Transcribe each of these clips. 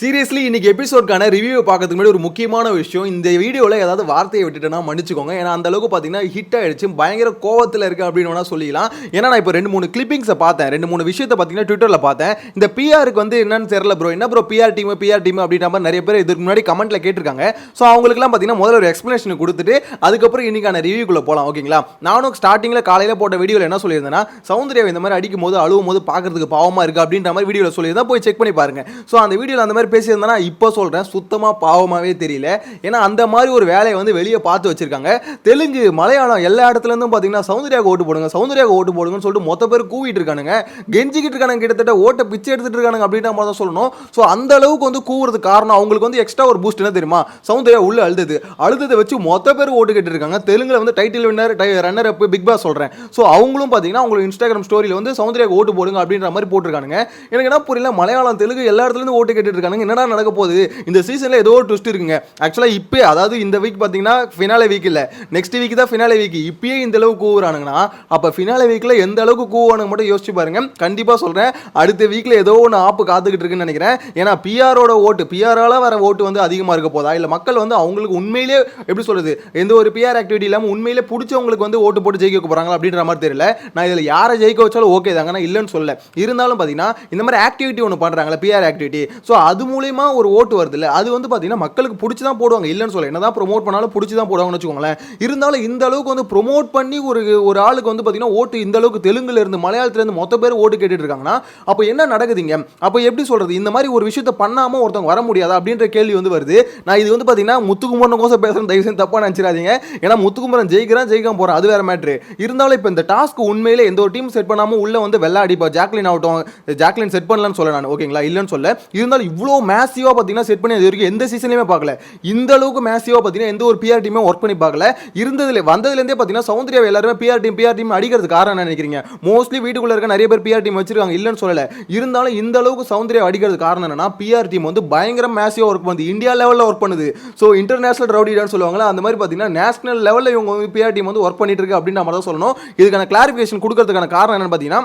Seriously இன்னைக்கு எபிசோட்கான review பார்க்கறதுக்கு முன்னாடி ஒரு முக்கியமான விஷயம். இந்த வீடியோவில் ஏதாவது வார்த்தையை விட்டுட்டேன்னா மன்னிச்சுக்கோங்க. ஏன்னா அந்த அளவுக்கு பார்த்தீங்கன்னா ஹிட் ஆயிடுச்சு. பயங்கர கோவத்தில் இருக்கு அப்படின்னு வேணா சொல்லிடலாம். ஏன்னா நான் இப்போ ரெண்டு மூணு கிளிப்பிங்ஸை பார்த்தேன். ரெண்டு மூணு விஷயத்தை பார்த்தீங்கன்னா ட்விட்டரில் பார்த்தேன். இந்த பிஆருக்கு வந்து என்னன்னு தெரியல ப்ரோ என்ன bro PR team PR team அப்படின்ற மாதிரி நிறைய பேர் இதுக்கு முன்னாடி கமெண்ட்டில் கேட்டிருக்காங்க. ஸோ அவங்களுக்குலாம் பார்த்தீங்கன்னா முதல்ல ஒரு எக்ஸ்ப்ளனேஷன் கொடுத்துட்டு அதுக்கப்புறம் இன்னைக்கான ரிவ்யூக்குள்ள போகலாம் ஓகேங்களா? நானும் ஸ்டார்டிங்கில் காலையில் போட்ட வீடியோவில் என்ன சொல்லியிருந்தேன்னா சௌந்தர்யா இந்த மாதிரி அடிக்கும் போது அழுவும் போது பார்க்கறதுக்கு பாவமாக இருக்குது அப்படின்ற மாதிரி வீடியோவில் சொல்லியிருந்தா போய் செக் பண்ணி பாருங்க. ஸோ அந்த வீடியோவில் அந்த மாதிரி பேசியிருந்தேன்னா இப்போ சொல்கிறேன் சுத்தமாக பாவமாகவே தெரியல. ஏன்னா அந்த மாதிரி ஒரு வேலையை வந்து வெளியே பார்த்து வச்சுருக்காங்க. தெலுங்கு மலையாளம் எல்லா இடத்துலேருந்தும் பார்த்தீங்கன்னா சௌந்தர்யாவுக்கு ஓட்டு போடுங்க சௌந்தர்யாவுக்கு ஓட்டு போடுங்கன்னு சொல்லிட்டு மொத்த பேர் கூவிட்டு இருக்கானுங்க. கெஞ்சிக்கிட்டு இருக்கானுங்க கிட்டத்தட்ட ஓட்டை பிச்சை எடுத்துட்டு இருக்கானுங்க அப்படின்ற மாதிரி தான் சொல்லணும். ஸோ அந்த அளவுக்கு வந்து கூவுறது காரணம் அவங்களுக்கு வந்து எக்ஸ்ட்ரா ஒரு பூஸ்ட் என்ன தெரியுமா? சௌந்தர்யா உள்ள அழுதது. அழுததை வச்சு மொத்த பேர் ஓட்டு கேட்டு இருக்காங்க. தெலுங்குல வந்து title winner runner up Bigg Boss சொல்கிறேன் ஸோ அவங்களும் பார்த்தீங்கன்னா அவங்களுக்கு இன்ஸ்டாகிராம் ஸ்டோரியில் வந்து சௌந்தர்யாவுக்கு ஓட்டு போடுங்க அப்படின்ற மாதிரி போட்டிருக்கானுங்க. எனக்கு என்ன புரியல மலையாளம் தெலுங்கு எல்லா இடத்துலேருந்து ஓட்டு கேட்டுட்டு இருக்காங்க என்னடா நடக்க போகுது? இந்த சீசனில் ஏதோ ஒரு ட்விஸ்ட் இருக்குங்க. ஆக்சுவலாக இப்போ அதாவது இந்த வீக் பார்த்தீங்கன்னா ஃபினாலே வீக் இல்லை. நெக்ஸ்ட் வீக் தான் ஃபினாலே வீக் இப்பயே இந்த அளவுக்கு கூவுறானுங்கன்னா அப்போ ஃபினாலே வீக்கில் எந்த அளவுக்கு கூவானுங்க மட்டும் யோசிச்சு பாருங்க. கண்டிப்பாக சொல்கிறேன் அடுத்த வீக்கில் ஏதோ ஒன்று ஆப்பு காத்துக்கிட்டு இருக்குன்னு நினைக்கிறேன். ஏன்னா பிஆரோட ஓட்டு பிஆரால் வர ஓட்டு வந்து அதிகமாக இருக்க போதா? இல்லை மக்கள் வந்து அவங்களுக்கு உண்மையிலே எப்படி சொல்றது எந்த ஒரு பிஆர் ஆக்டிவிட்டி இல்லாமல் உண்மையிலே பிடிச்சவங்களுக்கு வந்து ஓட்டு போட்டு ஜெயிக்க போகிறாங்களா அப்படின்ற மாதிரி தெரியல. நான் இதில் யாரை ஜெயிக்க வச்சாலும் ஓகே தாங்க. நான் இல்லைன்னு சொல்ல இருந்தாலும் பார்த்தீங்கன்னா இந்த மாதிரி ஆக்டிவிட்டி ஒன்று பண்ணுறாங்களே பிஆர் ஆக்டிவிட்டி ஸோ அது மூலியமா ஒரு ஓட்டு வருது இல்லை அது வந்து பார்த்தீங்கன்னா மக்களுக்கு பிடிச்சி தான் போடுவாங்க. இல்லைன்னு சொல்ல என்னதான் ப்ரோமோட் பண்ணாலும் பிடிச்சி தான் போடுவாங்கன்னு வச்சுக்கோங்களேன். இருந்தாலும் இந்த அளவுக்கு வந்து ப்ரோமோட் பண்ணி ஒரு ஒரு ஆளுக்கு வந்து பார்த்தீங்கன்னா ஓட்டு இந்த அளவுக்கு தெலுங்குல இருந்து மலையாளத்துல இருந்து மொத்த பேர் ஓட்டு கேட்டுட்டு இருக்காங்கன்னா அப்போ என்ன நடக்குதுங்க? அப்போ எப்படி சொல்றது? இந்த மாதிரி ஒரு விஷயத்த பண்ணாம ஒருத்தவங்க வர முடியாதா? அப்படின்ற கேள்வி வந்து வருது. நான் இது வந்து பார்த்தீங்கன்னா முத்துக்குமரன் கோசம் பேசுகிறேன் தயவு செஞ்சு தப்பா நினச்சிடாதீங்க. ஏன்னா முத்துக்குமரன் ஜெயிக்கிறான் ஜெயிக்காம போறான். அது வேற மேட்ரு இருந்தாலும் இப்போ இந்த டாஸ்க் உண்மையிலே எந்த ஒரு டீம் செட் பண்ணாமல் உள்ள வந்து வெள்ள அடிப்பா ஜாக்லின் ஆகட்டும் ஜாக்லின் செட் பண்ணலன்னு சொல்ல நான். ஓகேங்களா? இல்லைன்னு சொல்ல இருந்தாலும் இவ்வளோ மேசிவாக பார்த்தீங்கன்னா செட் பண்ணி அது வரைக்கும் எந்த சீசன்லையுமே பார்க்கல. இந்த அளவுக்கு மேசிவாக பார்த்தீங்கன்னா எந்த ஒரு பிஆர் டீமே ஒர்க் பண்ணி பார்க்கல. இருந்ததுல வந்ததுலேருந்தே பார்த்தீங்கன்னா சௌந்தர்யா எல்லாருமே பிஆர் டீம் பிஆர் டீம் அடிக்கிறது காரணம் என்ன நினைக்கிறீங்க? மோஸ்ட்லி வீட்டுக்குள்ள இருக்க நிறைய பேர் பிஆர் டீம் வச்சிருக்காங்க இல்லைன்னு சொல்லலை. இருந்தாலும் இந்த அளவுக்கு சௌந்தர்யா அடிக்கிறது காரணம் என்னன்னா பிஆர் டீம் வந்து பயங்கர மேசிவாக ஒர்க் பண்ணுது. இந்தியா லெவலில் ஒர்க் பண்ணுது. ஸோ இன்டர்நேஷனல் ரவுடிடான்னு சொல்லுவாங்களா அந்த மாதிரி பார்த்தீங்கன்னா நேஷனல் லெவலில் இவங்க பிஆர் டீம் வந்து ஒர்க் பண்ணிட்டு இருக்கு அப்படின்னு நம்ம தான் சொல்லணும். இதுக்கான கிளாரிஃபிகேஷன் கொடுக்கறதுக்கான காரணம் என்னன்னு பார்த்தீங்கன்னா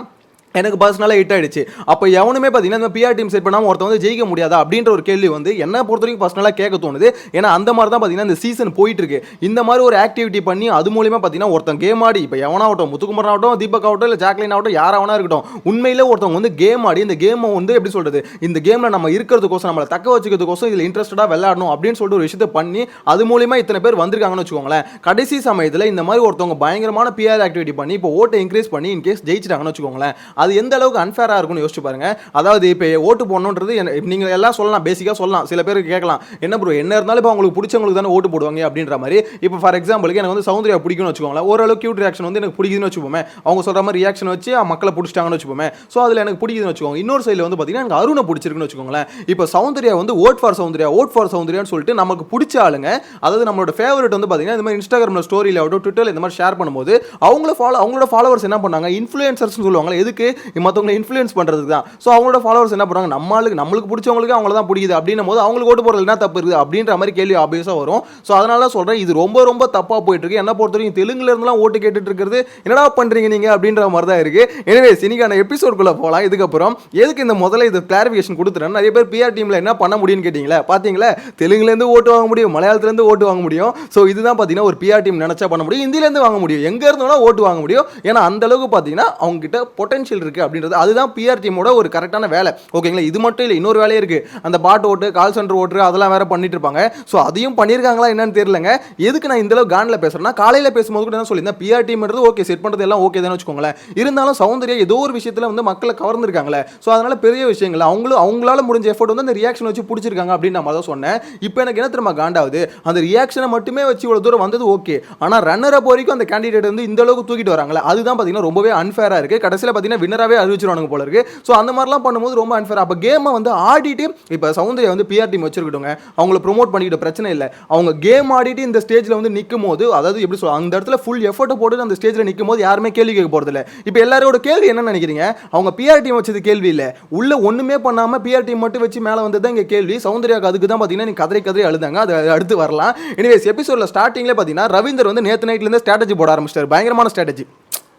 எனக்கு பர்சனலாக ஹிட் ஆயிடுச்சு. அப்போ எவனுமே பார்த்தீங்கன்னா இந்த பிஆர் டீம் செட் பண்ணாமல் ஒருத்தன் வந்து ஜெயிக்க முடியாதா அப்படின்ற ஒரு கேள்வி வந்து என்ன பொறுத்த வரைக்கும் பர்சனலாக கேட்க தோணுது. ஏன்னா அந்த மாதிரி தான் பார்த்தீங்கன்னா இந்த சீசன் போயிட்டு இருக்கு இந்த மாதிரி ஒரு ஆக்டிவிட்டி பண்ணி அது மூலியமாக பார்த்தீங்கன்னா ஒருத்தன் கேம் ஆடி இப்போ எவனாகட்டும் முத்துக்குமரன் ஆகட்டும் தீபக் ஆகட்டும் இல்லை ஜாக்லின் ஆகட்டும் யாராவனா இருக்கட்டும் உண்மையிலே ஒருத்தவங்க வந்து கேம் ஆடி இந்த கேமை வந்து எப்படி சொல்கிறது இந்த கேமில் நம்ம இருக்கிறதுக்கோசம் நம்மளை தக்க வச்சுக்கிறதுக்கோசம் இதில் இன்ட்ரெஸ்டடாக விளையாடணும் அப்படின்னு சொல்லிட்டு ஒரு விஷயத்தை பண்ணி அது மூலியமாக இத்தனை பேர் வந்திருக்காங்கன்னு வச்சுக்கோங்களேன். கடைசி சமயத்தில் இந்த மாதிரி ஒருத்தவங்க பயங்கரமான பிஆர் ஆக்டிவிட்டி பண்ணி இப்போ ஓட்டை இன்க்ரீஸ் பண்ணி இன்கேஸ் ஜெயிச்சிட்டாங்கன்னு வச்சுக்கோங்களேன். அது எந்த அளவுக்கு அன்ஃபேராக இருக்கும்னு யோசிச்சு பாருங்க. அதாவது இப்போ ஓட்டு போடணுன்றது நீங்கள் எல்லாம் சொல்லலாம் பேசிக்காக சொல்லலாம். சில பேருக்கு கேட்கலாம் என்ன ப்ரோ என்ன இருந்தாலும் இப்போ அவங்களுக்கு பிடிச்சவங்களுக்கு தானே ஓட்டு போடுவாங்க? அப்படின்ற மாதிரி. இப்போ ஃபார் எக்ஸாம்பிளுக்கு எனக்கு வந்து சௌந்தர்யா பிடிக்கும்னு வச்சுக்கோங்களேன். ஓரளவு கியூட் ரியாக்ஷன் வந்து எனக்கு பிடிக்குதுன்னு வச்சுப்போமே. அவங்க சொல்கிற மாதிரி ரியாக்ஷன் வச்சு மக்களை பிடிச்சிட்டாங்கன்னு வச்சுப்போமே. ஸோ அதில் எனக்கு பிடிக்குதுன்னு வச்சுக்கோங்க. இன்னொரு சைடில் வந்து பார்த்தீங்கன்னா எனக்கு அருணை பிடிச்சிருக்குன்னு வச்சுக்கோங்களேன். இப்போ சௌந்தர்யா வந்து vote for Soundarya vote for சௌந்தர்யான்னு சொல்லிட்டு நமக்கு பிடிச்ச ஆளுங்க அதாவது நம்மளோட ஃபேவரட் வந்து பார்த்தீங்கன்னா இந்த மாதிரி இன்ஸ்டாகிராமில் ஸ்டோரியில் ஆகட்டும் ட்விட்டரில் இந்த மாதிரி ஷேர் பண்ணும்போது அவங்கள ஃபாலோ அவங்களோட ஃபாலோவர்ஸ் என்ன பண்ணாங்க? இன்ஃப்ளூயன்சர்ஸ்னு சொல்லுவாங்க எதுக்கு? மற்றவங்களை இன்ஃப்ளூயன்ஸ் பண்ணுறதுக்கு தான். ஸோ அவங்களோட ஃபாலோவர்ஸ் என்ன பண்ணுறாங்க நம்மளுக்கு நம்மளுக்கு பிடிச்சவங்களுக்கு அவங்கள தான் பிடிக்குது. அப்படின்னும் போது அவங்களுக்கு ஓட்டு போடுறது என்ன தப்பு இருக்குது? அப்படின்ற மாதிரி கேள்வி ஆப்வியஸாக வரும். ஸோ அதனால தான் சொல்கிறேன் இது ரொம்ப ரொம்ப தப்பாக போயிட்டு இருக்கு என்ன பொறுத்த வரைக்கும் தெலுங்குல இருந்தெல்லாம் ஓட்டு கேட்டுட்டு இருக்கிறது என்னடா பண்ணுறீங்க நீங்கள் அப்படின்ற மாதிரி தான் இருக்குது எனவே சினிக்கான எபிசோட்குள்ளே போகலாம் இதுக்கப்புறம் எதுக்கு இந்த முதல்ல இது கிளாரிஃபிகேஷன் கொடுத்துறேன் நிறைய பேர் பிஆர் டீமில் என்ன பண்ண முடியும்னு கேட்டிங்களே? பார்த்தீங்களா தெலுங்குலேருந்து ஓட்டு வாங்க முடியும் மலையாளத்துலேருந்து ஓட்டு வாங்க முடியும். ஸோ இதுதான் பார்த்தீங்கன்னா ஒரு பிஆர் டீம் நினச்சா பண்ண முடியும். இந்தியிலேருந்து வாங்க முடியும். எங்கே இருந்தோம்னா ஓட்டு வாங்க முடியும். ஏன்னா அந்த அளவுக்கு பார்த்தீங்கன்னா அவங்க கிட்ட பொட்டன்ஷியல் இருக்குது அப்படின்றது அதுதான் பிஆர் டீமோட ஒரு கரெக்டான வேலை. ஓகேங்களா இது மட்டும் இல்லை இன்னொரு வேலையே இருக்குது அந்த பாட் ஓட்டு கால் சென்டர் ஓட்டு அதெல்லாம் வேற பண்ணிட்டு இருப்பாங்க. ஸோ அதையும் பண்ணியிருக்காங்களா என்னன்னு தெரியலங்க. எதுக்கு நான் இந்த அளவு காண்டில் பேசுறேன்னா காலையில் பேசும்போது கூட என்ன சொல்லியிருந்தேன் பிஆர் டீம்ன்றது ஓகே செட் பண்ணுறது எல்லாம் ஓகே தானே வச்சுக்கோங்களேன். இருந்தாலும் சௌந்தர்யா ஏதோ ஒரு விஷயத்தில் வந்து மக்களை கவர்ந்துருக்காங்களே. ஸோ அதனால பெரிய விஷயங்கள். அவங்களும் அவங்களால முடிஞ்ச எஃபோர்ட் வந்து அந்த ரியாக்ஷன் வச்சு பிடிச்சிருக்காங்க அப்படின்னு நான் தான் சொன்னேன். இப்போ எனக்கு என்ன திரும்ப காண்டாவது அந்த ரியாக்ஷனை மட்டுமே வச்சு இவ்வளோ தூரம் வந்தது ஓகே ஆனால் ரன்னர் அப் வரைக்கும் அந்த கேண்டிடேட் வந்து இந்த அளவுக்கு தூக்கிட்டு வராங்களே. அதுதான் பார்த்தீங்கன்னா ரொம்பவே அன்ஃபேராக இருக்குது கடைசியில் பார்த்தீங்கன்னா வின்னராகவே அறிவிச்சிருவானுங்க போல இருக்கு. ஸோ அந்த மாதிரிலாம் பண்ணும்போது ரொம்ப அன்ஃபேர் அப்போ கேமை வந்து ஆடிட்டு இப்போ சௌந்தர்யா வந்து பிஆர் டீம் வச்சிருக்கட்டுங்க. அவங்கள ப்ரோமோட் பண்ணிக்கிட்ட பிரச்சனை இல்லை. அவங்க கேம் ஆடிட்டு இந்த ஸ்டேஜில் வந்து நிற்கும் போது அதாவது எப்படி சொல்ல அந்த இடத்துல ஃபுல் எஃபர்ட் போட்டு அந்த ஸ்டேஜில் நிற்கும் போது யாருமே கேள்வி கேட்க போகிறதில்ல இப்போ எல்லாரோட கேள்வி என்ன நினைக்கிறீங்க? அவங்க பிஆர் டீம் வச்சது கேள்வி இல்லை. உள்ள ஒன்றுமே பண்ணாமல் பிஆர் டீம் மட்டும் வச்சு மேலே வந்தது தான் இங்கே கேள்வி. சௌந்தர்யாக்கு அதுக்கு தான் பார்த்தீங்கன்னா நீ கதறி கதறி அழுதாங்க. அது அடுத்து வரலாம். எனிவேஸ் எபிசோடில் ஸ்டார்டிங்லேயே பார்த்தீங்கன்னா ரவீந்தர் வந்து நேற்று நைட்லேருந்து ஸ்ட்ராட்டஜி போட ஆரம்பிச்சிட்டார். பயங்கரமான ஸ்ட்ராட்டஜி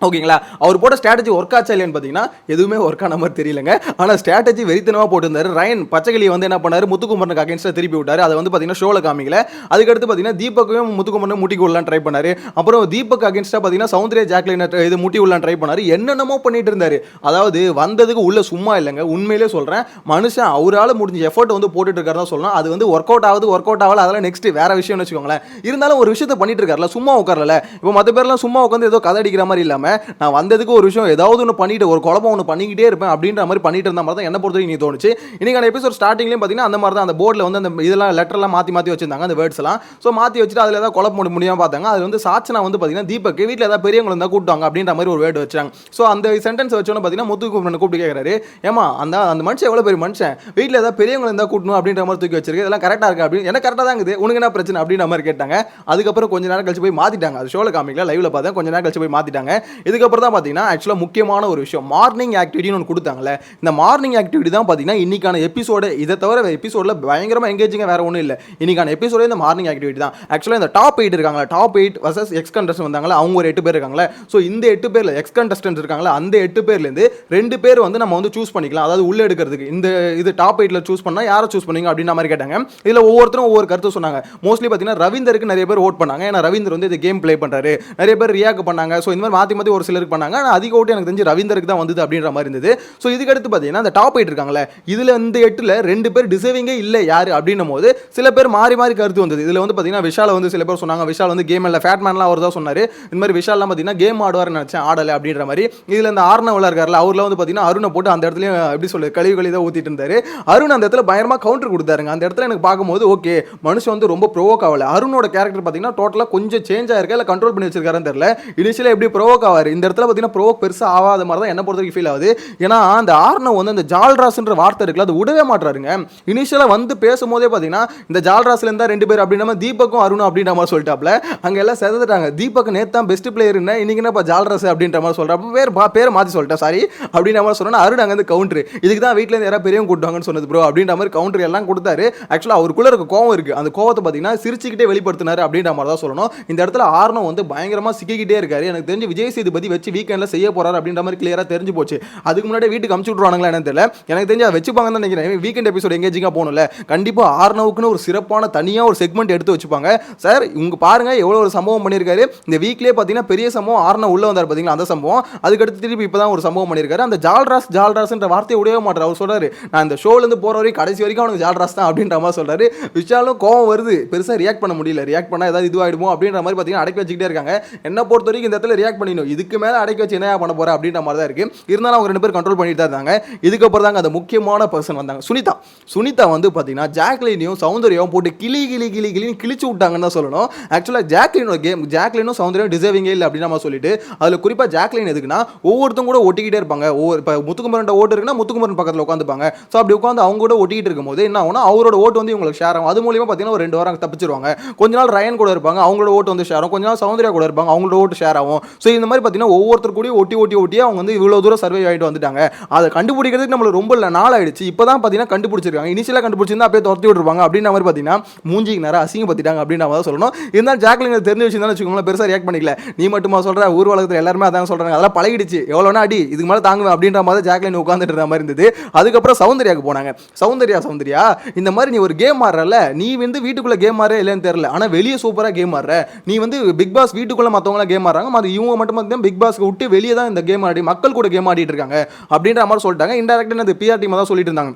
ஓகேங்களா? அவர் போட்ட ஸ்ட்ராட்டஜி ஒர்க் ஆச்சா இல்லையான்னு பார்த்தீங்கன்னா எதுவுமே ஒர்க் ஆன மாதிரி தெரியலங்க. ஆனால் ஸ்ட்ராட்டஜி வெறித்தனமாக போட்டிருந்தாரு. ரயன் பச்சைக்கிளி வந்து என்ன பண்ணார்? முத்துக்குமரனுக்கு அகேன்ஸ்டாக திருப்பி விட்டார். அதை வந்து பார்த்தீங்கன்னா ஷோவில் காமிக்கல. அதுக்கடுத்து பார்த்தீங்கன்னா தீபக்கையும் முத்துக்குமரனும் முட்டி கொள்ளலாம் ட்ரை பண்ணார். அப்புறம் தீபக் அகேன்ஸ்டாக பார்த்தீங்கன்னா சௌந்தர்யா ஜாக்லின் இது முட்டி விடலாம் ட்ரை பண்ணார். என்னென்னமோ பண்ணிட்டு இருந்தார். அதாவது வந்ததுக்கு உள்ள சும்மா இல்லைங்க. உண்மையிலே சொல்கிறேன் மனுஷன் அவரால் முடிஞ்ச எஃபர்ட் வந்து போட்டுட்டு இருக்காருன்னு சொல்லலாம் அது வந்து ஒர்க் அவுட் ஆகுது ஒர்க் அவுட் ஆகல. அதெல்லாம் நெக்ஸ்ட் வேற விஷயம்னு வச்சுக்கோங்களேன். இருந்தாலும் ஒரு விஷயத்தை பண்ணிட்டு இருக்காருல சும்மா உட்காரல இப்போ மற்ற பேர்லாம் சும்மா உட்காந்து ஏதோ கதை அடிக்கிற மாதிரி இல்லாமல் நான் வந்ததுக்கு ஒரு விஷயம் ஏதாவது ஒன்று பண்ணிட்டு ஒரு குழப்பம் ஒன்று பண்ணிக்கிட்டே இருப்பேன் அப்படின்ற மாதிரி பண்ணிட்டு இருந்த மாதிரி தான் என்ன பொறுத்த வரைக்கும் தோணுச்சு. இன்னைக்கான எபிசோட் ஸ்டார்டிங்லேயும் பார்த்தீங்கன்னா அந்த மாதிரி தான் அந்த போர்டில் வந்து அந்த இதெல்லாம் லெட்டர்லாம் மாற்றி மாற்றி வச்சிருந்தாங்க அந்த வேர்ட்ஸ்லாம் ஸோ மாற்றி வச்சுட்டு அதில் ஏதாவது குழப்பம் முடியாமல் பார்த்தாங்க. அது வந்து சாட்சனா வந்து பார்த்தீங்கன்னா தீபக் வீட்டில் ஏதாவது பெரியவங்களை இருந்தால் கூப்பிட்டாங்க அப்படின்ற மாதிரி ஒரு வேர்டு வச்சாங்க. ஸோ அந்த சென்டென்ஸ் வச்சோன்னு பார்த்தீங்கன்னா முத்துக்குமரன் கூப்பிட்டு கேட்குறாரு ஏமா அந்த அந்த மனுஷன் எவ்வளோ பெரிய மனுஷன்? வீட்டில் ஏதாவது பெரியவங்களை இருந்தால் கூட்டணும் அப்படின்ற மாதிரி தூக்கி வச்சிருக்கு. இதெல்லாம் கரெக்டாக இருக்குது அப்படின்னு எனக்கு கரெக்டாக தான் இருக்குது. உனக்கு என்ன பிரச்சனை? அப்படின்ற மாதிரி கேட்டாங்க. அதுக்கப்புறம் கொஞ்சம் நேரம் கழிச்சு போய் மாற்றிட்டாங்க அது ஷோவில் காமிக்கல லைவில் பார்த்தேன். கொஞ்சம் நேரம் கழிச்சு போய் மாற்றிட்டாங்க இதுக்கப்புறம் தான் பார்த்தீங்கன்னா ஆக்சுவலாக முக்கியமான ஒரு விஷயம். மார்னிங் ஆக்டிவிட்டின்னு ஒன்று கொடுத்தாங்கல்ல இந்த மார்னிங் ஆக்டிவிட்டி தான் பார்த்தீங்கன்னா இன்னைக்கான எபிசோடு இதை தவிர எபிசோடில் பயங்கரமாக எங்கேஜிங்க வேறு ஒன்றும் இல்லை. இன்னைக்கான எபிசோடே இந்த மார்னிங் ஆக்டிவிட்டி தான். ஆக்சுவலாக இந்த டாப் எயிட் இருக்காங்களா top eight versus ex contestant வந்தாங்களா அவங்க ஒரு எட்டு பேர் இருக்காங்களே ஸோ இந்த எட்டு பேரில் எக்ஸ் கண்டஸ்டன்ஸ் இருக்காங்களா அந்த எட்டு பேர்லேருந்து ரெண்டு பேர் வந்து நம்ம வந்து சூஸ் பண்ணிக்கலாம். அதாவது உள்ளே எடுக்கிறதுக்கு. இந்த இது டாப் எயிட்டில் சூஸ் பண்ணால் யாரை சூஸ் பண்ணுவீங்க அப்படின்ற மாதிரி கேட்டாங்க. இதில் ஒவ்வொருத்தரும் ஒவ்வொரு கருத்து சொன்னாங்க. மோஸ்ட்லி பார்த்தீங்கன்னா ரவீந்தருக்கு நிறைய பேர் ஓட் பண்ணாங்க. ஏன்னா ரவீந்தர் வந்து இது கேம் ப்ளே பண்ணுறாரு நிறைய பேர் ரியாக்ட் பண்ணாங்க. ஸோ இந்த மாதிரி மாற்றி மாதிரி ஒரு சிலருக்கு பண்ணாங்க. ஆனால் அதிக ஓட்டு எனக்கு தெரிஞ்சு ரவீந்தருக்கு தான் வந்தது அப்படின்ற மாதிரி இருந்தது. ஸோ இதுக்கு அடுத்து பார்த்தீங்கன்னா அந்த டாப் எயிட் இருக்காங்களே இதில் இந்த எட்டில் ரெண்டு பேர் டிசர்விங்கே இல்லை யார் அப்படின்னும் போது சில பேர் மாறி மாறி கருத்து வந்தது. இதில் வந்து பார்த்தீங்கன்னா விஷால வந்து சில பேர் சொன்னாங்க. விஷால் வந்து கேம் இல்லை. ஃபேட்மேன்லாம் அவர் தான் சொன்னார். இந்த மாதிரி விஷால்லாம் பார்த்தீங்கன்னா கேம் ஆடுவார்னு நினச்சேன் ஆடலை அப்படின்ற மாதிரி. இதில் இந்த ஆர்னவலாக இருக்கார்ல அவரில் வந்து பார்த்தீங்கன்னா அருணை போட்டு அந்த இடத்துலையும் எப்படி சொல்ல கழிவு கழிவு தான் ஊற்றிட்டு இருந்தார். அருண் அந்த இடத்துல பயங்கரமாக கவுண்டர் கொடுத்தாருங்க. அந்த இடத்துல எனக்கு பார்க்கும்போது ஓகே மனுஷன் வந்து ரொம்ப ப்ரோவோக் ஆகலை. அருணோட கேரக்டர் பார்த்தீங்கன்னா டோட்டலாக கொஞ்சம் சேஞ்ச் ஆயிருக்கா இல்லை கண்ட்ரோல் பண்ணி வச்சிருக்காருன்னு தெரியல. இனிஷியலாக எப்படி ப்ரோவோக் ஆவார். இந்த இடத்துல பார்த்தீங்கன்னா ப்ரோவோக் பெருசாக ஆகாத மாதிரி தான் என்ன பொறுத்த வரைக்கும் ஃபீல் ஆகுது. ஏன்னா அந்த ஆர்னவ் வந்து அந்த ஜால்ராஸ்ன்ற வார்த்தை இருக்குல்ல அது விடவே மாட்டாருங்க இனிஷியலாக வந்து பேசும்போதே பார்த்தீங்கன்னா இந்த ஜால்ராஸ்ல இருந்தால் ரெண்டு பேர் அப்படின்னா தீபக்கும் அருணும் அப்படின்ற மாதிரி சொல்லிட்டாப்ல. அங்கே எல்லாம் செதுட்டாங்க தீபக் நேத்து தான் பெஸ்ட் பிளேயர் என்ன இன்னைக்கு என்னப்பா ஜால்ராஸ் அப்படின்ற மாதிரி சொல்கிறப்ப பேர் பா பேர் மாற்றி சொல்லிட்டேன் சாரி அப்படின்ற மாதிரி சொன்னால் அருண் அங்கே வந்து கவுண்டர் இதுக்கு தான் வீட்டிலேருந்து யாராவது பெரியவங்க கூட்டுவாங்கன்னு சொன்னது ப்ரோ அப்படின்ற மாதிரி கவுண்டர் எல்லாம் கொடுத்தாரு. ஆக்சுவலாக அவருக்குள்ள இருக்க கோவம் இருக்குது அந்த கோவத்தை பார்த்தீங்கன்னா சிரிச்சுக்கிட்டே வெளிப்படுத்தினார் அப்படின்ற மாதிரி தான் சொல்லணும். இந்த இடத்துல ஆர்னோ வந்து பயங்கரமாக சிக்கிக்கிட்டே இருக்காரு. எனக்கு தெரிஞ்சு விஜய் சேதுபதி வச்சு வீக்கெண்டில் செய்ய போறாரு அப்படின்ற மாதிரி கிளியராக தெரிஞ்சு போச்சு. அதுக்கு முன்னாடி வீட்டுக்கு அமுச்சு விட்ருவானுங்களா என்னன்னு தெரியல. எனக்கு தெரிஞ்சு அதை வச்சுப்பாங்கன்னு நினைக்கிறேன். வீக்கெண்ட் எபிசோட் எங்கேஜிங்காக போகணும்ல. கண்டிப்பாக ஆர்னவுக்குன்னு ஒரு சிறப்பான தனியாக ஒரு செக்மெண்ட் எடுத்து வச்சுப்பாங்க. சார் இவங்க பாருங்க எவ்வளோ ஒரு சம்பவம் பண்ணியிருக்காரு. இந்த வீக்லேயே பார்த்தீங்கன்னா பெரிய சம்பவம். ஆர்னவ் உள்ள வந்தார் பார்த்தீங்களா அந்த சம்பவம். அதுக்கடுத்து திருப்பி இப்போ தான் ஒரு சம்பவம் பண்ணியிருக்காரு. அந்த ஜால்ராஸ் ஜால்ராஸ்ன்ற வார்த்தையை விடவே மாட்டார். அவர் சொல்கிறார் நான் இந்த ஷோலேருந்து போகிற வரைக்கும் கடைசி வரைக்கும் அவனுக்கு ஜால்ராஸ் தான் அப்படின்ற மாதிரி சொல்கிறாரு விஷாலும் கோவம் வருது. பெருசாக ரியாக்ட் பண்ண முடியல. ரியாக்ட் பண்ணால் ஏதாவது இதுவாகிடுமோ அப்படின்ற மாதிரி பார்த்தீங்கன்னா அடக்கி வச்சுக்கிட்டே இருக்காங்க. என்ன பொறுத்த வரைக்கும் இந்த இடத்துல ரியாக்ட் பண்ணிடணும். இதுக்கு மேலே அடைக்க வச்சு என்ன பண்ண போகிறேன் அப்படின்ற மாதிரி தான் இருக்கு. இருந்தாலும் அவங்க ரெண்டு பேர் கண்ட்ரோல் பண்ணிட்டு தான் இருந்தாங்க. இதுக்கப்புறம் தாங்க அந்த முக்கியமான பர்சன் வந்தாங்க. சுனிதா. சுனிதா வந்து பார்த்தீங்கன்னா ஜாக்லினையும் சௌந்தர்யம் போட்டு கிளி கிளி கிளி கிளின்னு கிழிச்சு விட்டாங்கன்னு தான் சொல்லணும். ஆக்சுவலாக ஜாக்லினோட கேம் ஜாக்லினும் சௌந்தர்யம் டிசர்விங்கே இல்லை அப்படின்னு நம்ம சொல்லிட்டு அதில் குறிப்பாக ஜாக்லின் எதுக்குன்னா ஒவ்வொருத்தங்க கூட ஒட்டிக்கிட்டே இருப்பாங்க. ஒவ்வொரு இப்போ முத்துக்குமரன் ஓட்டு இருக்குன்னா முத்துக்குமரன் பக்கத்தில் உட்காந்துப்பாங்க. ஸோ அப்படி உட்காந்து அவங்க கூட ஒட்டிக்கிட்டு இருக்கும்போது என்ன ஆகும்னா அவரோட ஓட்டு வந்து இவங்களுக்கு ஷேர் ஆகும். அது மூலியமாக பார்த்தீங்கன்னா ஒரு ரெண்டு வாரம் தப்பிச்சிருவாங்க. கொஞ்ச நாள் ரயன் கூட இருப்பாங்க. அவங்களோட ஓட்டு வந்து ஷேர் ஆகும். கொஞ்ச நாள் சௌந்தர்யா கூட இருப்பாங்க. அவங்களோட ஓட்டு ஷேர் ஆகும். ஸோ இந்த மாதிரி பார்த்தீங்கன்னா ஒவ்வொருத்தர் கூடயும் ஒட்டி ஒட்டி ஒட்டி அவங்க வந்து இவ்வளோ தூரம் சர்வே ஆகிட்டு வந்துட்டாங்க. அதை கண்டுபிடிக்கிறதுக்கு நம்மளுக்கு ரொம்ப இல்லை நாள் ஆயிடுச்சு இப்போ தான் பார்த்தீங்கன்னா கண்டுபிடிச்சிருக்காங்க. இனிஷியலாக கண்டுபிடிச்சிருந்தா அப்படியே துரத்தி விட்டுருப்பாங்க அப்படின்ற மாதிரி பார்த்தீங்கன்னா மூஞ்சிக்கு நேரம் அசிங்கப்படுத்திட்டாங்க அப்படின்ற அப்படின்னு தான் சொல்லணும். இருந்தாலும் ஜாக்லின் தெரிஞ்ச விஷயம் தான் வச்சுக்கோங்களேன். பெருசாக ரியாக்ட் பண்ணிக்கல. நீ மட்டுமா சொல்ற? ஊர் வழக்கத்தில் எல்லாருமே அதான் சொல்கிறாங்க அதெல்லாம் பழகிடுச்சு. எவ்வளோனா அடி இதுக்கு மேலே தாங்குவேன் அப்படின்ற மாதிரி ஜாக்லின் உட்காந்துட்டு இருந்த மாதிரி இருந்தது. அதுக்கப்புறம் சௌந்தர்யாவுக்கு போனாங்க. சௌந்தர்யா சௌந்தர்யா இந்த மாதிரி நீ ஒரு கேம் ஆடுறல நீ வந்து வீட்டுக்குள்ளே கேம் ஆடுற இல்லைன்னு தெரியல. ஆனால் வெளியே சூப்பராக கேம் ஆடுற. நீ வந்து பிக் பாஸ் வீட்டுக்குள்ள மற்றவங்களாம் கேம் ஆடுறாங்க. அது இவங்க மட்டும் பார்த்தீங்கன்னா பிக் பாஸ்க்கு விட்டு வெளியே தான் இந்த கேம் ஆடி மக்கள் கூட கேம் ஆடிட்டு இருக்காங்க அப்படின்ற மாதிரி சொல்லிட்டாங்க. இன்டெரக்ட் இந்த பிஆர் டீம் தான் சொல்லிட்டு இருந்தாங்க.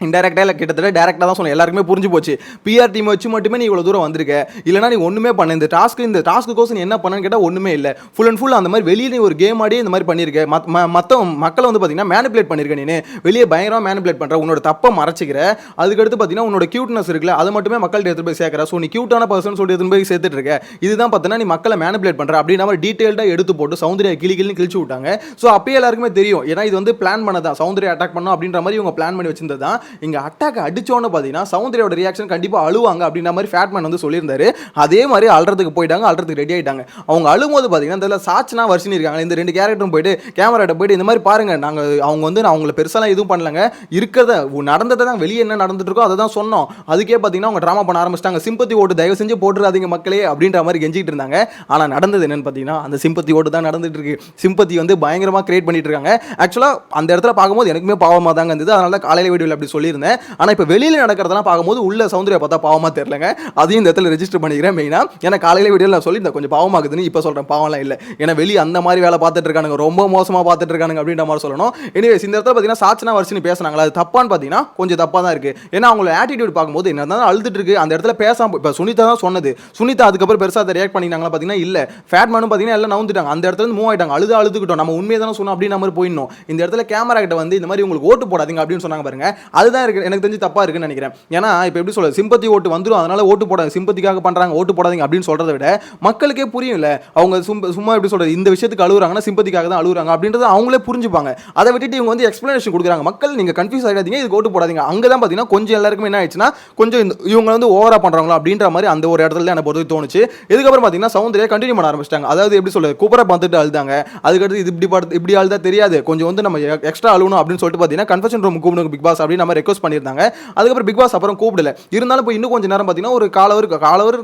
இன்டெரக்டாக இல்லை கிட்டத்தட்ட டேரெக்டாக தான் சொன்னேன். எல்லாருக்குமே புரிஞ்சு போச்சு. பிஆர் டீம் வச்சு மட்டுமே நீ இவ்வளோ தூரம் வந்திருக்க. இல்லைனா நீ ஒன்றுமே பண்ண இந்த டாஸ்க்கு இந்த டாஸ்க்கு நீ என்ன பண்ணன்னு கேட்டால் ஒன்றுமே இல்லை. ஃபுல் அண்ட் ஃபுல் அந்த மாதிரி வெளியே நீ ஒரு கேம் ஆடி இந்த மாதிரி பண்ணியிருக்க மத் மற்ற மக்களை வந்து பார்த்தீங்கன்னா மேனிபுலேட் பண்ணியிருக்க நீ வெளியே பயங்கரமாக மேனிபுலேட் பண்ணுற உன்னோட தப்பை மறைச்சிக்கிற. அதுக்கடுத்து பார்த்தீங்கன்னா உன்னோட க்யூட்னஸ் இருக்குல்ல அதை மட்டுமே மக்கள்கிட்ட எடுத்து போய் சேர்க்குற. ஸோ நீ க்யூட்டான பர்சன் சொல்லிட்டு எடுத்து போய் சேர்த்துட்டு இருக்க. இதுதான் பார்த்தீங்கன்னா நீ மக்களை மேனிபுலேட் பண்ணுற அப்படின்ற மாதிரி டீட்டெயில்டாக எடுத்து போட்டு சௌந்தர்யா கிளி கிளின்னு கிழிச்சு விட்டாங்க. ஸோ அப்பயே எல்லாருக்குமே தெரியும். ஏன்னா இது வந்து பிளான் பண்ணதான் சௌந்தர்யா அட்டாக் பண்ணோம் அப்படின்ற மாதிரி இவங்க பிளான் பண்ணி வச்சிருந்தது தான் இங்கே அட்டாக் அடித்தோன்னு பார்த்தீங்கன்னா சௌந்தரியோட ரியாக்ஷன் கண்டிப்பாக அழுவாங்க அப்படின்ற மாதிரி ஃபேட்மேன் வந்து சொல்லியிருந்தாரு. அதே மாதிரி அழுறதுக்கு போயிட்டாங்க அழுறதுக்கு ரெடி ஆகிட்டாங்க அவங்க அழும்போது பார்த்தீங்கன்னா இந்த சாட்சினா வர்ஷினி இருக்காங்க. இந்த ரெண்டு கேரக்டரும் போயிட்டு கேமராட்ட போயிட்டு இந்த மாதிரி பாருங்க நாங்கள் அவங்க வந்து நான் அவங்கள பெருசாலாம் எதுவும் பண்ணலங்க. இருக்கிறத நடந்ததை தான் வெளியே என்ன நடந்துட்டு இருக்கோ அதை தான் சொன்னோம். அதுக்கே பார்த்தீங்கன்னா அவங்க ட்ராமா பண்ண ஆரம்பிச்சிட்டாங்க. சிம்பத்தி ஓட்டு தயவு செஞ்சு போட்டுறாதீங்க மக்களே அப்படின்ற மாதிரி கெஞ்சிட்டு இருந்தாங்க. ஆனால் நடந்தது என்னன்னு பார்த்தீங்கன்னா அந்த சிம்பத்தி ஓட்டு தான் நடந்துட்டு இருக்கு சிம்பத்தி வந்து பயங்கரமாக கிரியேட் பண்ணிட்டு இருக்காங்க. ஆக்சுவலாக அந்த இடத்துல பார்க்கும்போது எனக்குமே பாவமாக தாங்க இருந்தது. அதனால தான் காலையில் வீடியோவில் அப்படி சொல்லியிருந்தேன். ஆனால் இப்போ வெளியில் நடக்கிறதெல்லாம் பார்க்கும்போது உள்ள சௌந்தர்யா பார்த்தா பாவமாக தெரிலங்க அதையும் இந்த இடத்துல ரெஜிஸ்டர் பண்ணிக்கிறேன் மெயினாக ஏன்னா காலையில் வீடியோவில் நான் சொல்லியிருந்தேன் கொஞ்சம் பாவமாகுதுன்னு இப்போ சொல்கிறேன் பாவம்லாம் இல்லை. ஏன்னா வெளியே அந்த மாதிரி வேலை பார்த்துட்டு இருக்கானுங்க ரொம்ப மோசமாக பார்த்துட்டு இருக்கானுங்க அப்படின்ற மாதிரி சொல்லணும். எனிவேஸ் இந்த இடத்துல பார்த்தீங்கன்னா சாட்சினா வரிசைன்னு பேசுனாங்களா? அது தப்பான்னு பார்த்தீங்கன்னா கொஞ்சம் தப்பாக தான் இருக்குது ஏன்னா அவங்களோட ஆட்டிடியூட் பார்க்கும்போது என்ன தான் அழுதுட்டு இருக்கு அந்த இடத்துல பேசாம இப்போ சுனிதா தான் சொன்னது. சுனிதா அதுக்கப்புறம் பெருசாக அதை ரியாக்ட் பண்ணிக்கிறாங்களா பார்த்தீங்கன்னா இல்லை. ஃபேட்மேனும் பார்த்தீங்கன்னா எல்லாம் நவுந்துட்டாங்க. அந்த இடத்துல இருந்து மூவ் ஆயிட்டாங்க. அழுது அழுதுக்கிட்டோம் நம்ம உண்மையை தானே சொன்னோம் அப்படின்னு மாதிரி போயிடணும். இந்த இடத்துல கேமரா கிட்ட வந்து இந்த மாதிரி உங்களுக்கு ஓட்டு போடாதீங்க அப்படின்னு சொன்னாங்க பாருங்க. அதுதான் இருக்கு எனக்கு தெரிஞ்சு தப்பா இருக்குன்னு நினைக்கிறேன். ஏன்னா இப்போ எப்படி சொல்ல சிம்பத்தி ஓட்டு வந்துடும் அதனால ஓட்டு போட சிம்பத்திக்காக பண்றாங்க ஓட்டு போடாதீங்க அப்படின்னு சொல்றதை விட மக்களுக்கே புரியும்ல அவங்க சும்மா சும்மா எப்படி சொல்றது இந்த விஷயத்துக்கு அழுகுறாங்கன்னா சிம்பத்திக்காக தான் அழுகுறாங்க அப்படின்றத அவங்களே புரிஞ்சுப்பாங்க. அதை விட்டுட்டு இவங்க வந்து எக்ஸ்ப்ளனேஷன் கொடுக்குறாங்க. மக்கள் நீங்க கன்ஃபியூஸ் ஆகிடாதீங்க இதுக்கு ஓட்டு போடாதீங்க. அங்கே தான் பார்த்தீங்கன்னா கொஞ்சம் எல்லாருக்குமே என்ன ஆயிடுச்சுன்னா கொஞ்சம் இந்த- இவங்க வந்து ஓவரா பண்றாங்களா அப்படின்ற மாதிரி அந்த ஒரு இடத்துல எனக்கு பொறுத்து தோணுச்சு. இதுக்கப்புறம் பார்த்தீங்கன்னா சௌந்தர்யா கண்டினியூ பண்ண ஆரம்பிச்சிட்டாங்க. அதாவது எப்படி சொல்றது கூப்பரை பார்த்துட்டு அழுதாங்க. அதுக்கடுத்து இது இப்படி பார்த்து இப்படி அழுதா தெரியாது. கொஞ்சம் வந்து நம்ம எக்ஸ்ட்ரா அழுகணும் அப்படின்னு சொல்லிட்டு பார்த்தீங்கன்னா கன்ஃபெஷன் ரூம் கூப்பிடுங்க பிக் பாஸ் அப்படின்னு நம்ம ரெக்வஸ்ட் பண்ணியிருந்தாங்க. அதுக்கப்புறம் பிக் பாஸ் அப்புறம் கூப்பிடல. இருந்தாலும் இப்போ இன்னும் கொஞ்சம் நேரம் பார்த்தீங்கன்னா ஒரு கால ஒரு கால ஒரு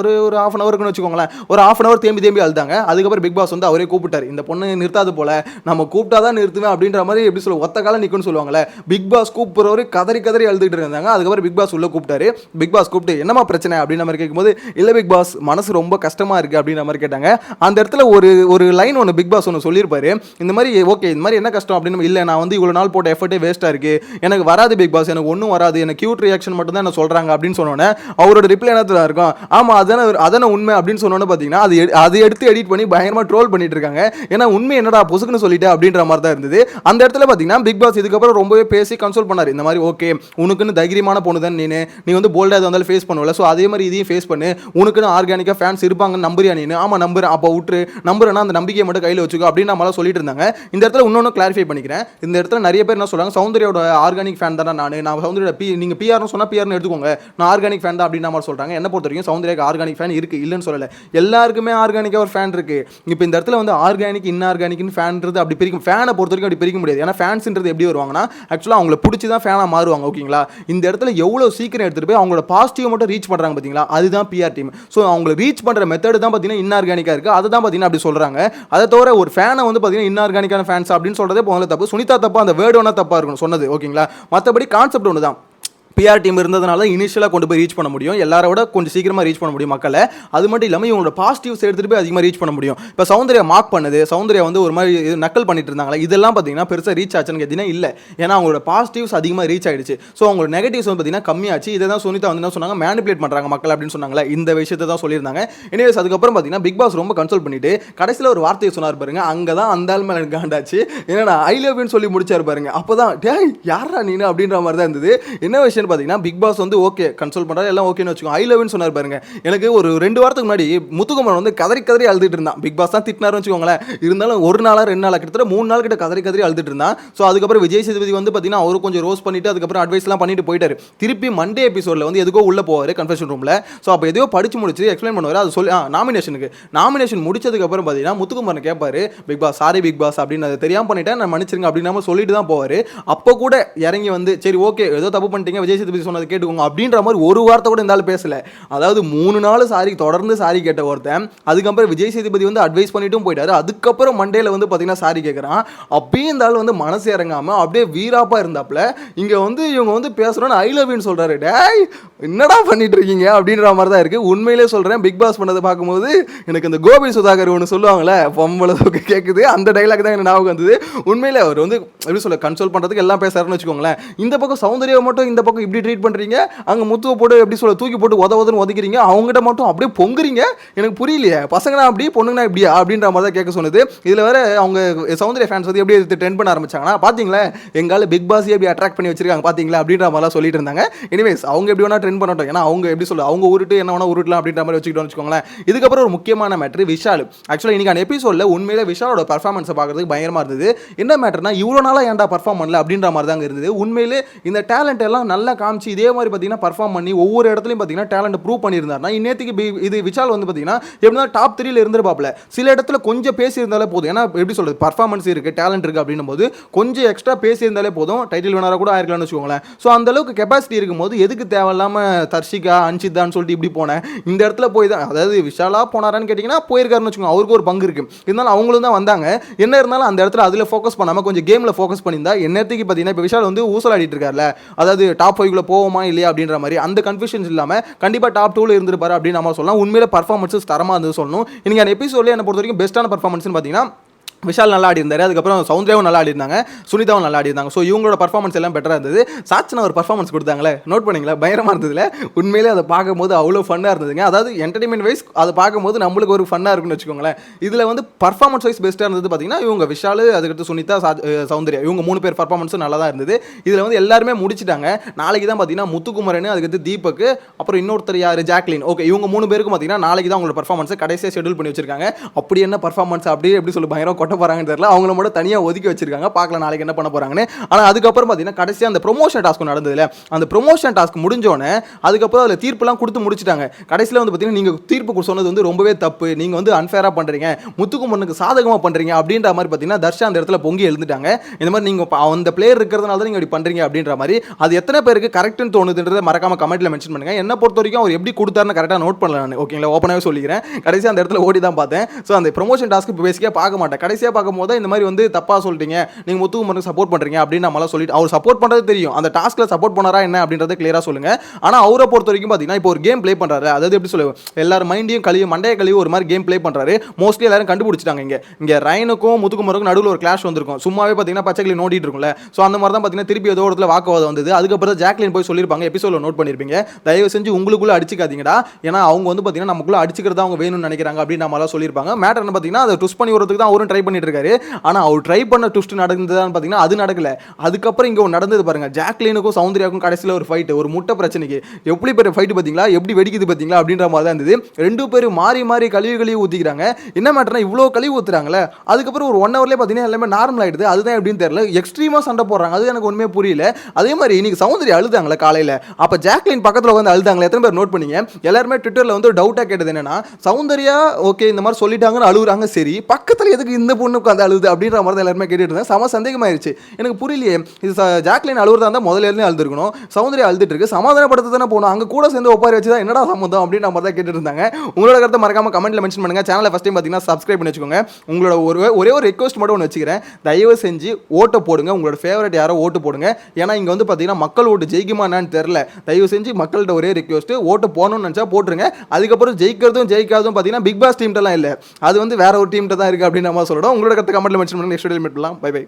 ஒரு ஒரு அன் ஹவருக்குன்னு வச்சுக்கோங்களேன். ஒரு ஆஃப் அன் அவர் தேம்பி தேம்பி அழுதாங்க. அதுக்கப்புறம் பிக் பாஸ் வந்து அவரே கூப்பிட்டார். இந்த பொண்ணு நிறுத்தாது போல. நம்ம கூப்பிட்டா தான் நிறுத்துவேன் அப்படின்ற மாதிரி எப்படி சொல்ல ஒத்த காலம் நிற்கும்னு சொல்லுவாங்களே பிக் பாஸ் கூப்பிட்றவர் கதறி கதறி அழுதுகிட்டு இருந்தாங்க. அதுக்கப்புறம் பிக் பாஸ் உள்ள கூப்பிட்டாரு. பிக் பாஸ் கூப்பிட்டு என்னமா பிரச்சனை? அப்படின்ற மாதிரி கேட்கும்போது இல்ல பிக் பாஸ் மனசு ரொம்ப கஷ்டமா இருக்கு அப்படின்ற மாதிரி கேட்டாங்க. அந்த இடத்துல ஒரு ஒரு லைன் ஒன்று பிக் பாஸ் ஒன்று சொல்லியிருப்பாரு. இந்த மாதிரி ஓகே இந்த மாதிரி என்ன கஷ்டம்? அப்படின்னு இல்லை நான் வந்து இவ்வளோ நாள் போட்ட எஃபர்ட்டே வேஸ்ட்டாக இருக்குது எனக்கு வராது பிக் பாஸ் எனக்கு ஒன்றும் வராது. எனக்கு கியூட் ரியாக்ஷன் மட்டும் தான் என்ன சொல்றாங்க அப்படின்னு சொன்னோன்னே அவரோட ரிப்ளை என்னத்துல இருக்கும்? ஆமா அதான அதான உண்மை அப்படின்னு சொன்னோன்னு பார்த்தீங்கன்னா அது அதை எடுத்து எடிட் பண்ணி பயங்கரமா ட்ரோல் பண்ணிட்டு இருக்காங்க. ஏன்னா உண்மை என்னடா பொசுக்குன்னு சொல்லிட்டு அப்படின்ற மாதிரி தான் இருந்தது. அந்த இடத்துல பார்த்தீங்கன்னா பிக் பாஸ் இதுக்கப்புறம் ரொம்பவே பேசி கன்சோல் பண்ணார். இந்த மாதிரி ஓகே உனக்குன்னு தைரியமான பொண்ணு தான் நீனு. நீ வந்து போல்டாக எது வந்தாலும் ஃபேஸ் பண்ணுவல. ஸோ அதே மாதிரி இதையும் ஃபேஸ் பண்ணு. உனக்குன்னு ஆர்கானிக்காக ஃபேன்ஸ் இருப்பாங்கன்னு நம்புறியா நீனு? ஆமாம் நம்புறேன். அப்போ விட்டுரு நம்புறேன்னா அந்த நம்பிக்கையை மட்டும் கையில் வச்சுக்கோ. அப்படின்னு நம்மளால சொல்லிட்டு இருந்தாங்க. இந்த இடத்துல இன்னொன்று கிளாரிஃபை பண்ணிக்கிறேன். இந்த இடத்துல நிறைய பேர் என்ன சொல்றாங்க? சௌந்தரியோட ஆர்கானிக் ஃபேன் தான் நான். நான் சௌந்தர்யோட பி நீங்கள் பிஆர்னு சொன்னால் பிஆர்னு எடுத்துக்கோங்க. நான் ஆர்கானிக் ஃபேன் தான் அப்படின்னு மாதிரி சொல்றாங்க. என்ன பொறுத்த வரைக்கும் சௌந்தர்யாக்கு ஆர்கானிக் ஃபேன் இருக்கு இல்லைன்னு சொல்லலை. எல்லாருக்குமே ஆர்கானிக்காக ஒரு ஃபேன் இருக்கு. இப்போ இந்த இடத்துல வந்து ஆர்கானிக் இன்ஆர்கானிக்னு ஃபேன்றது அப்படி பிரிக்கும். ஃபேனை பொறுத்த வரைக்கும் அப்படி பிரிக்க முடியாது. ஏன்னா ஃபேன்ஸ்ன்றது எப்படி வருவாங்கன்னா ஆக்சுவலாக அவங்கள பிடிச்சி தான் ஃபேனாக மாறுவாங்க ஓகேங்களா இந்த இடத்துல எவ்வளோ சீக்கிரம் எடுத்துகிட்டு போய் அவங்களோட பாசிட்டிவ் மட்டும் ரீச் பண்ணுறாங்க பார்த்தீங்களா அதுதான் பிஆர் டீம் ஸோ அவங்களை ரீச் பண்ணுற மெத்தட் தான் பார்த்தீங்கன்னா இன்ஆர்கானிக்காக இருக்குது அதை தான் பார்த்தீங்கன்னா அப்படி சொல்கிறாங்க அதை தவிர ஒரு ஃபேனை வந்து பார்த்தீங்கன்னா இன்ஆர்கானிக்கான ஃபேன்ஸ் அப்படின்னு சொல்கிறதே போகல தப்பு. சுனிதா தப்பு அந்த வேர்டு ஒன்றா தப்பாக இருக்கணும் சொன்னது ஓகேங்களா மற்றபடி கான்செப்ட் ஒன்று தான் பிஆர் டீம் இருந்ததுனால இனிஷியலாக கொண்டு போய் ரீச் பண்ண முடியும். எல்லாரோட கொஞ்சம் சீக்கிரமாக ரீச் பண்ண முடியும் மக்களை. அது மட்டும் இல்லாமல் இவங்களோட பாசிட்டிவ்ஸ் எடுத்துகிட்டு போய் அதிகமாக ரீச் பண்ண முடியும். இப்போ சௌந்தர்யா மார்க் பண்ணுது. சௌந்தர்யா வந்து ஒரு மாதிரி இது நக்கல் பண்ணிட்டு இருந்தாங்களா? இதெல்லாம் பார்த்தீங்கன்னா பெருசாக ரீச் ஆச்சுன்னு கேட்டிங்கன்னா இல்லை. ஏன்னா அவங்களோட பாசிட்டிவ்ஸ் அதிகமாக ரீச் ஆயிடுச்சு. ஸோ அவங்களோட நெகட்டிவ்ஸ் வந்து பார்த்தீங்கன்னா கம்மியாச்சு. இதை தான் சுனிதா வந்து என்ன சொன்னாங்க? மேனிபுலேட் பண்ணுறாங்க மக்கள் அப்படின்னு சொன்னாங்களே. இந்த விஷயத்தை தான் சொல்லியிருந்தாங்க. எனிவேஸ் அதுக்கப்புறம் பார்த்தீங்கன்னா பிக் பாஸ் ரொம்ப கன்சல்ட் பண்ணிட்டு கடைசியில் ஒரு வார்த்தையை சொன்னார் பாருங்க. அங்கே தான் அந்த ஆள் மேலே எனக்கு காண்டாச்சு ஏன்னா ஐ லவ்னு சொல்லி முடிச்சார் பாருங்க. அப்போ தான் டேய் யாரா நீனு? அப்படின்ற மாதிரி தான் இருந்தது. என்ன விஷயம் விஷயம்னு பார்த்தீங்கன்னா பிக் பாஸ் வந்து ஓகே கன்சோல் பண்ணுறாரு எல்லாம் ஓகேன்னு வச்சுக்கோங்க. ஐ லவ்னு சொன்னார் பாருங்க. எனக்கு ஒரு ரெண்டு வாரத்துக்கு முன்னாடி முத்துக்குமரன் வந்து கதறி கதறி அழுதுட்டு இருந்தான். பிக் பாஸ் தான் திட்டினார்னு வச்சுக்கோங்களேன். இருந்தாலும் ஒரு நாளாக ரெண்டு நாள் கிட்டத்தட்ட மூணு நாள் கிட்ட கதறி கதறி அழுதுட்டு இருந்தான். ஸோ அதுக்கப்புறம் விஜய் சேதுபதி வந்து பார்த்தீங்கன்னா அவரும் கொஞ்சம் ரோஸ் பண்ணிட்டு அதுக்கப்புறம் அட்வைஸ்லாம் பண்ணிட்டு போயிட்டாரு. திருப்பி மண்டே எபிசோடில் வந்து எதுக்கோ உள்ள போவார் கன்ஃபெஷன் ரூமில் ஸோ அப்போ எதையோ படிச்சு முடிச்சு எக்ஸ்பிளைன் பண்ணுவார். அது சொல்லி நாமினேஷனுக்கு நாமினேஷன் முடிச்சதுக்கப்புறம் பார்த்தீங்கன்னா முத்துக்குமரன் கேட்பாரு Bigg Boss sorry Bigg Boss அப்படின்னு. தெரியாமல் பண்ணிட்டேன். நான் மன்னிச்சிருங்க அப்படின்னு சொல்லிட்டு தான் போவார். அப்போ கூட இறங்கி வந்து சரி ஓகே ஏதோ தப்பு பண்ணிட்டீங்க விஜய் சேதுபதி சொன்னது கேட்டுக்கோங்க. அப்படின்ற மாதிரி ஒரு வார்த்தை கூட இருந்தாலும் பேசல. அதாவது மூணு நாள் சாரி தொடர்ந்து சாரி கேட்ட ஒருத்தன் அதுக்கப்புறம் விஜய் சேதுபதி வந்து அட்வைஸ் பண்ணிட்டும் போயிட்டாரு. அதுக்கப்புறம் மண்டேல வந்து பார்த்தீங்கன்னா சாரி கேட்குறான் அப்பயும் இந்த ஆள் வந்து மனசு இறங்காம அப்படியே வீராப்பா இருந்தாப்புல இங்க வந்து இவங்க வந்து பேசுறோன்னு ஐ லவ்னு சொல்றாரு. டேய் என்னடா பண்ணிட்டு இருக்கீங்க? அப்படின்ற மாதிரி தான் இருக்கு. உண்மையிலே சொல்றேன் பிக் பாஸ் பண்ணதை பார்க்கும்போது எனக்கு இந்த கோபி சுதாகர் ஒன்று சொல்லுவாங்களே பொம்பளை கேட்குது அந்த டைலாக் தான் எனக்கு ஞாபகம் வந்தது. உண்மையிலே அவர் வந்து எப்படி சொல்ல கன்சோல் பண்றதுக்கு எல்லாம் பேசுறாருன்னு வச்சுக்கோங்களேன். இந்த பக்கம் சௌந்தர்யா மட்டும் இந்த பக்கம் இப்படி ட்ரீட் பண்ணுறீங்க அங்கே முத்துவை போட்டு எப்படி சொல்ல தூக்கி போட்டு உத உதன்னு ஒதுக்கிறீங்க அவங்ககிட்ட மட்டும் அப்படியே பொங்குறீங்க? எனக்கு புரியலையே. பசங்கனா அப்படி பொண்ணுங்கனா இப்படியா? அப்படின்ற மாதிரி தான் கேட்க சொன்னது. இதில் வேற அவங்க சௌந்தர்ய ஃபேன்ஸ் வந்து எப்படி எடுத்து ட்ரெண்ட் பண்ண ஆரம்பிச்சாங்கன்னா பார்த்தீங்களா எங்கால பிக் பாஸ் எப்படி அட்ராக்ட் பண்ணி வச்சிருக்காங்க பார்த்தீங்களா அப்படின்ற மாதிரிலாம் சொல்லிட்டு இருந்தாங்க. எனிவேஸ் அவங்க எப்படி வேணா ட்ரெண்ட் பண்ணட்டும். ஏன்னா அவங்க எப்படி சொல்ல அவங்க உருட்டு என்ன வேணா உருட்டலாம் அப்படின்ற மாதிரி வச்சுக்கிட்டோம்னு வச்சுக்கோங்களேன். இதுக்கப்புறம் ஒரு முக்கியமான மேட்ரு விஷால். ஆக்சுவலாக இன்னைக்கான எபிசோடில் உண்மையிலே விஷாலோட பர்ஃபார்மன்ஸை பார்க்கறதுக்கு பயங்கரமாக இருந்தது. என்ன மேட்டர்னா இவ்வளோ நாளாக ஏன்டா பர்ஃபார்ம் பண்ணல அப்படின்ற மாதிரி தாங்க இருந்தது. உண்மையிலே இந்த டேலண்ட் எல்லாம் நல்லா காமிச்சு இதே மாதிரி பார்த்தீங்கன்னா பர்ஃபார்ம் பண்ணி ஒவ்வொரு இடத்துலையும் பார்த்தீங்கன்னா டேலண்ட் ப்ரூவ் பண்ணியிருந்தாருன்னா இன்னேத்துக்கு இது விஷால் வந்து பார்த்தீங்கன்னா எப்படின்னா டாப் த்ரீல இருந்திருப்பாப்ல சில இடத்துல கொஞ்சம் பேசியிருந்தாலே போதும். ஏன்னா எப்படி சொல்றது? பர்ஃபார்மன்ஸ் இருக்கு டேலண்ட் இருக்கு அப்படின்னும் போது கொஞ்சம் எக்ஸ்ட்ரா பேசியிருந்தாலே போதும். டைட்டில் வினராக கூட ஆயிருக்கலாம்னு வச்சுக்கோங்களேன். ஸோ அந்த அளவுக்கு கெப்பாசிட்டி இருக்கும்போது எதுக்கு தேவையில்லாம தர்ஷிகா அன்சிதான்னு சொல்லிட்டு இப்படி போனேன்? இந்த இடத்துல போய் தான் அதாவது விஷாலா போனாரான்னு கேட்டிங்கன்னா போயிருக்காருன்னு வச்சுக்கோங்க. அவருக்கு ஒரு பங்கு இருக்கு. இருந்தாலும் அவங்களும் தான் வந்தாங்க. என்ன இருந்தாலும் அந்த இடத்துல அதில் ஃபோக்கஸ் பண்ணாமல் கொஞ்சம் கேமில் ஃபோக்கஸ் பண்ணியிருந்தா என்னத்துக்கு பார்த்தீங்கன்னா இப்போ விஷால் வந்து ஊசலாடிட்டு இருக்கார்ல அதாவது டாப் ஃபைவ்ல போவோமா இல்லையா அப்படின்ற மாதிரி அந்த கன்ஃபியூஷன்ஸ் இல்லாமல் கண்டிப்பாக டாப் டூவில் இருந்திருப்பாரு அப்படின்னு நம்ம சொல்லலாம். உண்மையில பர்ஃபார்மன்ஸஸ் தரமாக இருந்து சொல்லணும். இன்னைக்கு அந்த எபிசோட்ல என்ன பொறுத்த வரைக்கும் பெஸ்ட்டான பர்ஃபார்மன்ஸ்னு பார்த்தீங்கன்னா விஷால் நல்லா ஆடி இருந்தார் அதுக்கப்புறம் சௌந்தர்யாவும் நல்லா ஆடி இருந்தாங்க சுனிதாவும் நல்லா ஆடி இருந்தாங்க ஸோ இவங்களோட பர்ஃபார்மன்ஸ் எல்லாம் பெட்டராக இருந்தது. சாட்சனா ஒரு பர்ஃபார்மன்ஸ் கொடுத்தாங்களே? நோட் பண்ணிங்களா? பயங்கரமாக இருந்ததுல. உண்மையிலே அதை பார்க்கும்போது அவ்வளோ ஃபன்னாக இருந்ததுங்க. அதாவது என்டர்டைன்மெண்ட் வைஸ் அதை பார்க்கும்போது நம்மளுக்கு ஒரு ஃபன்னாக இருக்குன்னு வச்சுக்கோங்களேன். இதில் வந்து பர்ஃபார்மன்ஸ் வைஸ் பெஸ்ட்டாக இருந்தது பார்த்தீங்கன்னா இவங்க விஷால் அதுக்கடுத்து சுனிதா சௌந்தர்யா இவங்க மூணு பேர் பர்ஃபார்மன்ஸும் நல்லா தான் இருந்தது. இதில் வந்து எல்லாருமே முடிச்சிட்டாங்க. நாளைக்கு தான் பார்த்தீங்கன்னா முத்துக்குமரன் அதுக்கடுத்து தீபக் அப்புறம் இன்னொருத்தர் யார்? ஜாக்லின். ஓகே இவங்க மூணு பேருக்கும் பார்த்தீங்கன்னா நாளைக்கு தான் அவங்களோட பர்ஃபார்மன்ஸை கடைசியாக ஷெட்யூல் பண்ணி வச்சிருக்காங்க. அப்படி என்ன பர்ஃபார்மன்ஸ் அப்படியே எப்படி சொல்ல பயங்கரம் கொட்ட போகிறாங்கன்னு தெரியல. அவங்கள மட்டும் தனியாக ஒதுக்கி வச்சிருக்காங்க. பார்க்கலாம் நாளைக்கு என்ன பண்ண போகிறாங்கன்னு ஆனால் அதுக்கப்புறம் பார்த்தீங்கன்னா கடைசியாக அந்த ப்ரொமோஷன் டாஸ்க் நடந்ததுல அந்த ப்ரொமோஷன் டாஸ்க் முடிஞ்சோடனே அதுக்கப்புறம் அதில் தீர்ப்புலாம் கொடுத்து முடிச்சிட்டாங்க. கடைசியில் வந்து பார்த்தீங்கன்னா நீங்கள் தீர்ப்பு சொன்னது வந்து ரொம்பவே தப்பு. நீங்கள் வந்து அன்ஃபேராக பண்ணுறீங்க முத்துக்குமண்ணுக்கு சாதகமாக பண்ணுறீங்க அப்படின்ற மாதிரி பார்த்தீங்கன்னா தர்ஷா அந்த இடத்துல பொங்கி எழுந்துட்டாங்க. இந்த மாதிரி நீங்கள் அந்த பிளேயர் இருக்கிறதுனால தான் நீங்கள் இப்படி பண்ணுறீங்க அப்படின்ற மாதிரி அது எத்தனை பேருக்கு கரெக்ட்னு தோணுதுன்றதை மறக்காம கமெண்ட்ல மென்ஷன் பண்ணுங்க. என்ன பொறுத்த வரைக்கும் அவர் எப்படி கொடுத்தாருன்னு கரெக்டாக நோட் பண்ணல நான். ஓகேங்களா ஓப்பனாகவே சொல்லிக்கிறேன். கடைசியாக அந்த இடத்துல ஓடி தான் பார்த்தேன். ஸோ அந்த ப்ரொமோஷன் டாஸ்க்கு பேசிக்காக பார்க்க மாட்டேன். கடைசியாக பார்க்கும்போது தான் இந்த மாதிரி வந்து தப்பாக சொல்லிட்டீங்க. நீங்கள் முத்துக்குமரனுக்கு சப்போர்ட் பண்ணுறீங்க அப்படின்னு நம்மளாம் சொல்லிட்டு அவர் சப்போர்ட் பண்ணுறது தெரியும். அந்த டாஸ்க்கில் சப்போர்ட் பண்ணாரா என்ன அப்படின்றத கிளியராக சொல்லுங்க. ஆனால் அவரை பொறுத்த வரைக்கும் பார்த்தீங்கன்னா இப்போ ஒரு கேம் ப்ளே பண்ணுறாரு அதாவது எப்படி சொல்லுவோம் எல்லாரும் மைண்டையும் கழியும் மண்டைய கழிவு ஒரு மாதிரி கேம் ப்ளே பண்ணுறாரு மோஸ்ட்லி எல்லாரும் கண்டுபிடிச்சிட்டாங்க இங்கே. இங்கே ரைனுக்கும் முத்துக்குமருக்கும் நடுவில் ஒரு கிளாஷ் வந்திருக்கும். சும்மாவே பார்த்தீங்கன்னா பச்சைக்கிளி நோண்டிட்டு இருக்கும்ல. ஸோ அந்த மாதிரி தான் பார்த்தீங்கன்னா திருப்பி ஏதோ இடத்துல வாக்குவாதம் வந்தது. அதுக்கப்புறம் தான் ஜாக்லின் போய் சொல்லியிருப்பாங்க. எபிசோட நோட் பண்ணியிருப்பீங்க. தயவு செஞ்சு உங்களுக்குள்ளே அடிச்சிக்காதீங்கடா. ஏன்னா அவங்க வந்து பார்த்தீங்கன்னா நமக்குள்ளே அடிச்சிக்கிறதா அவங்க வேணும்னு நினைக்கிறாங்க அப்படின்னு நம்மளால சொல்லியிருப்பாங்க. மேட்டர் என்ன பார்த்தீங்கன்னா அதை ட்விஸ்ட் பண்ணி வரதுக்கு தான் அவரும் ட்ரை பண்ணிட்டு இருக்காரு ஆனால் அவர் ட்ரை பண்ண ட்விஸ்ட் நடந்ததான்னு பார்த்தீங்கன்னா அது நடக்கல. அதுக்கப்புறம் இங்கே ஒன்று நடந்தது பாருங்க. ஜாக்லினுக்கும் சௌந்தர்யாக்கும் கடைசியில் ஒரு ஃபைட் ஒரு முட்டை பிரச்சனைக்கு. எப்படி பெரிய ஃபைட் பார்த்தீங்களா எப்படி வெடிக்குது பார்த்தீங்களா அப்படின்ற மாதிரி தான் இருந்தது. ரெண்டு பேரும் மாறி மாறி கழிவு கழிவு ஊற்றிக்கிறாங்க என்ன மேட்டர்னா இவ்வளோ கழுவி ஊற்றுறாங்களே அதுக்கப்புறம் ஒரு ஒன் ஹவர்லேயே பார்த்தீங்கன்னா எல்லாமே நார்மல் ஆகிடுது அதுதான் எப்படின்னு தெரியல. எக்ஸ்ட்ரீமாக சண்டை போடுறாங்க. அது எனக்கு ஒன்றுமே புரியல. அதே மாதிரி இன்னைக்கு சௌந்தர்யா அழுதாங்களே காலையில். அப்போ ஜாக்லின் பக்கத்தில் வந்து அழுதாங்களே. எத்தனை பேர் நோட் பண்ணீங்க? எல்லாருமே ட்விட்டரில் வந்து டவுட்டாக கேட்டது என்னன்னா சௌந்தர்யா ஓகே இந்த மாதிரி சொல்லிட்டாங்கன்னு அழுகுறாங்க. சரி பக்கத்தில் எதுக்கு இந்த பொண்ணு உட்காந்து அழுது அப்படின்ற மாதிரி தான் எல்லாருமே கேட்டுட்டு இருந்தேன் செம சந்தேகமாயிருச்சு. எனக்கு புரியலையே இது ஜாக்லின் அழுகுறதா இருந்தால் முதல்ல இருந்தே அழுதுருக்கணும். சௌந்தர்யா அழுதுட்டு இருக்கு சமாதானப்படுத்த தானே போகணும். அங்கே கூட சேர்ந்து ஒப்பாரி வச்சு தான் என்னடா சம்மந்தம் அப்படின்ற மாதிரி தான் கேட்டுட்டு இருந்தாங்க. உங்களோட கருத்தை மறக்காம கமெண்ட்ல மென்ஷன் பண்ணுங்க. சேனலை ஃபஸ்ட் டைம் பார்த்தீங்கன்னா சப்ஸ்கிரைப் பண்ணி வச்சுக்கோங்க. உங்களோட ஒரு ஒரே ஒரு ரெக்வஸ்ட் மட்டும் ஒன்று வச்சுக்கிறேன். தயவு செஞ்சு ஓட்டை போடுங்க. உங்களோட ஃபேவரட் யாரோ ஓட்டு போடுங்க. ஏன்னா இங்கே வந்து பார்த்தீங்கன்னா மக்கள் ஓட்டு ஜெயிக்குமா என்னன்னு தெரில தயவு செஞ்சு மக்கள்கிட்ட ஒரே ரெக்வஸ்ட் ஓட்டு போகணும்னு நினச்சா போட்டுருங்க. அதுக்கப்புறம் ஜெயிக்கிறதும் ஜெயிக்காததும் பார்த்தீங்கன்னா பிக் பாஸ் டீம்கிட்டலாம் இல்லை. அது வந்து வேற ஒரு டீம்கிட்ட தான் இருக்குது அப்படின்னு நம்ம சொல்லணும். உங்களோட கருத்து கமெண்ட்ல மென்ஷன் பண்ணுங்க. நெக்ஸ்ட் மீட் பண்ணலாம். Bye bye